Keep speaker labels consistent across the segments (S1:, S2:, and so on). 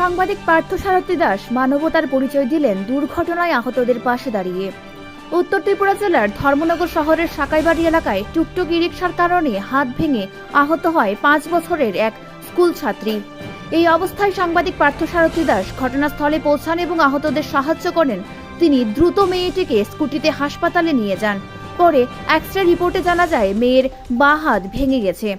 S1: সাংবাদিক পার্থ সারথী দাস মানবতার পরিচয় দিলেন দুর্ঘটনায় আহতদের পাশে দাঁড়িয়ে। উত্তর ত্রিপুরা জেলার ধর্মনগর শহরের সাকাইবাড়ি এলাকায় টুকটুক ই রিকশার কারণে হাত ভেঙে আহত হয় পাঁচ বছরের এক স্কুল ছাত্রী। এই অবস্থায় সাংবাদিক পার্থ সারথী দাস ঘটনাস্থলে পৌঁছান এবং আহতদের সাহায্য করেন। তিনি দ্রুত মেয়েটিকে স্কুটিতে হাসপাতালে নিয়ে যান। পরে এক্স রে রিপোর্টে জানা যায়, মেয়ের বা হাত ভেঙে গেছে।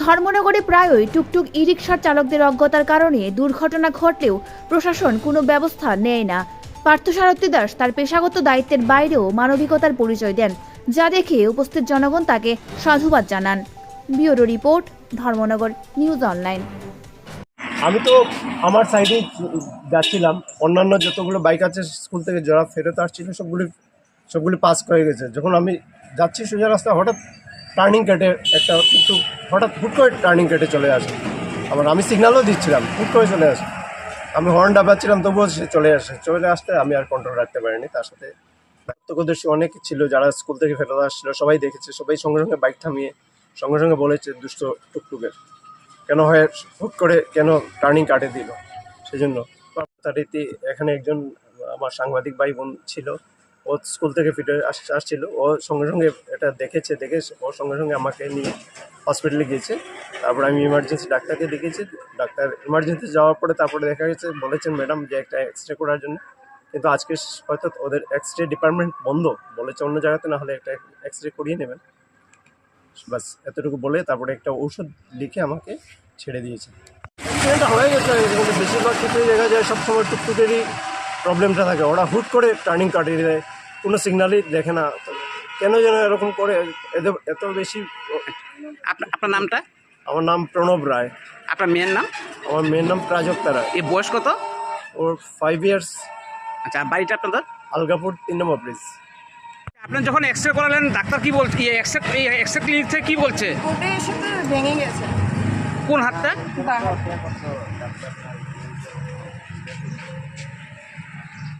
S1: ধর্মনগরে প্রায়ই টুকটুক ই রিকশার চালকদের অজ্ঞতার কারণে দুর্ঘটনা ঘটলেও প্রশাসন কোনো ব্যবস্থা নেয় না। পার্থসারথী দাস তার পেশাগত দায়িত্বের বাইরেও মানবিকতার পরিচয় দেন, যা দেখে উপস্থিত জনগণ তাকে সাধুবাদ জানান। Bureau report, Dharmanagar news online.
S2: আমি তো আমার সাইডে যাচ্ছিলাম, অন্যান্য যতগুলো বাইক আছে, স্কুল থেকে যারা ফেরত আসছিল, সবগুলি সবগুলি পাস করে গেছে। যখন আমি যাচ্ছি সোজা রাস্তা, হঠাৎ টার্নিং কেটে একটা একটু হঠাৎ হুট করে টার্নিং কেটে চলে আসে। আবার আমি সিগন্যালও দিচ্ছিলাম, হুট করে চলে আসে। আমি হর্ন ডাবাচ্ছিলাম, তবুও সে চলে আসে। চলে আসতে আমি আর কন্ট্রোল রাখতে পারিনি। তার সাথে প্রত্যক্ষদর্শী অনেক ছিল, যারা স্কুল থেকে ফেরত আসছিল, সবাই দেখেছে, সবাই সঙ্গে সঙ্গে বাইক থামিয়ে সঙ্গে সঙ্গে বলেছে, দুষ্ট টুকটুকের। কেন হয়, হুট করে কেন টার্নিং কাটে দিল? সেজন্য। তারিতে এখানে একজন আমার সাংবাদিক ভাই বোন ছিল ও স্কুল থেকে ফিরে আস, আসছিল। ও সঙ্গে সঙ্গে এটা দেখেছে, দেখে ও সঙ্গে সঙ্গে আমাকে নিয়ে হসপিটালে গিয়েছে। তারপর আমি ইমার্জেন্সি ডাক্তারকে দেখিয়েছি ডাক্তার ইমার্জেন্সি যাওয়ার পরে তারপরে দেখা গেছে, বলেছেন ম্যাডাম যে একটা এক্স রে করার জন্য। কিন্তু আজকে হয়তো ওদের এক্স রে ডিপার্টমেন্ট বন্ধ। বলেছে অন্য জায়গাতে, না হলে একটা এক্স রে করিয়ে নেবেন। বাস এতটুকু বলে তারপরে একটা ঔষধ লিখে আমাকে ছেড়ে দিয়েছে। হয়ে গেছে বেশিরভাগ ক্ষেত্রে দেখা যায়, সবসময় টুকটুকেরই প্রবলেমটা থাকে। ওরা হুট করে টার্নিং কাটিয়ে দেয়। কোনো সিগনালই দেখে না। কেন যেন এরকম করে? এত এত বেশি
S3: আপনার আপনার নামটা?
S2: আমার নাম প্রণব রায়।
S3: আপনার মেয়ের নাম?
S2: আমার মেয়ের নাম প্রাজক্তা রায়
S3: এই বয়স কত?
S2: ওর ফাইভ ইয়ার্স
S3: আচ্ছা বাড়িটা আপনাদের
S2: আলগাপুর তিন নম্বর ব্রিজ
S3: আপনার যখন এক্স রে করালেন ডাক্তার কি বলছে? এই এক্স এই এক্স রে ক্লিনিক থেকে কী বলছে?
S4: ভেঙে গেছে।
S3: কোন হাতটা।